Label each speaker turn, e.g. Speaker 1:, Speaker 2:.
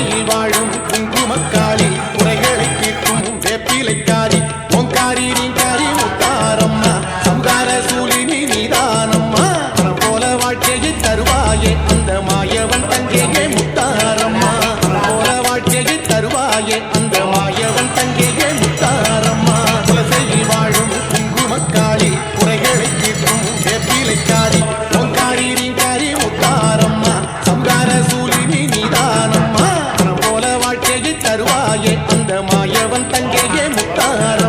Speaker 1: உலகில் வாழும் குங்குமக்காளி குறைகளை தீர்க்கும் வேப்பிலைக்காரி பொங்காரி நீங்காரி முத்தாரம்மா சந்தார சூலினி நீதானம்மா. பணம் போல வாழ்க்கையை தருவாயே அந்த மாயவன் தங்கையே முத்தாரம்மா. பணம் போல வாழ்க்கையை தருவாயே அந்த மாயவன் தங்கையே முத்தாரம்